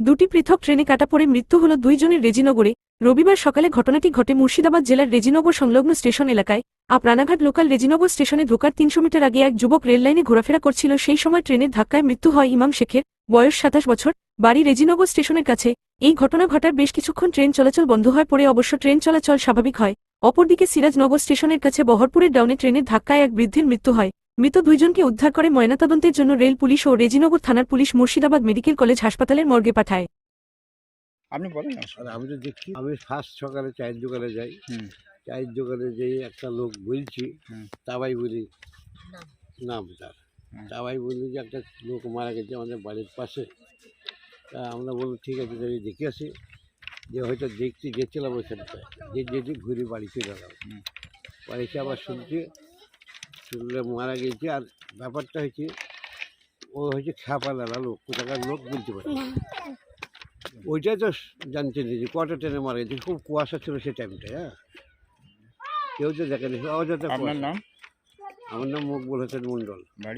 দুটি পৃথক ট্রেনে কাটা পড়ে মৃত্যু হল দুইজনের রেজিনগরে। রবিবার সকালে ঘটনাটি ঘটে মুর্শিদাবাদ জেলার রেজিনগর সংলগ্ন স্টেশন এলাকায়। আপ রানাঘাট লোকাল রেজিনগর স্টেশনে ঢোকার তিনশো মিটার আগে এক যুবক রেললাইনে ঘোরাফেরা করছিল। সেই সময় ট্রেনের ধাক্কায় মৃত্যু হয় ইমাম শেখের, বয়স সাতাশ বছর। বাড়ি রেজিনগর স্টেশনের কাছে। এই ঘটনা ঘটার বেশ কিছুক্ষণ ট্রেন চলাচল বন্ধ হয় পরে অবশ্য ট্রেন চলাচল স্বাভাবিক হয়। অপরদিকে সিরাজনগর স্টেশনের কাছে বহরপুরের ডাউনে ট্রেনের ধাক্কায় এক বৃদ্ধের মৃত্যু হয়। মৃত দুইজনকে উদ্ধার করে ময়নাতদন্তের জন্য রেল পুলিশ ও রেজিনগর থানার পুলিশ মুর্শিদাবাদ মেডিকেল কলেজ হাসপাতালের মর্গে পাঠায়। আপনি বলেন না। আমি তো দেখছি আমি ফার্স্ট সকালে চায়ের দোকানে যাই। চায়ের দোকানে যেই একটা লোক বলছি হুম। তাবাই বলি নাম। তার। তাবাই বলি যে একটা লোক মারা গেছে আমাদের বাড়ির পাশে। তা আমরা বললাম ঠিক আছে তাহলে দেখে আসি। যে হয়তো দেখতে গেছিলাম ওইখানটায়। যে যেটি ঘুরে বাড়ি চলে হুম। বাড়িতে আবার শুনছি শুনলে মারা গেছে আর ব্যাপারটা হয়েছে ও হয়েছে খ্যাপালারা লোক কোথাকার লোক বলতে পারে। ওইটা ওইটাই তো জানতে নেই যে কটা ট্রেনে মারা গেছে খুব কুয়াশা ছিল সেই টাইমটা হ্যাঁ? কেউ তো দেখেনি অযথা আপনার কুয়াশা। নাম? আমার নাম মকবুল হোসেন মণ্ডল। বাড়ি?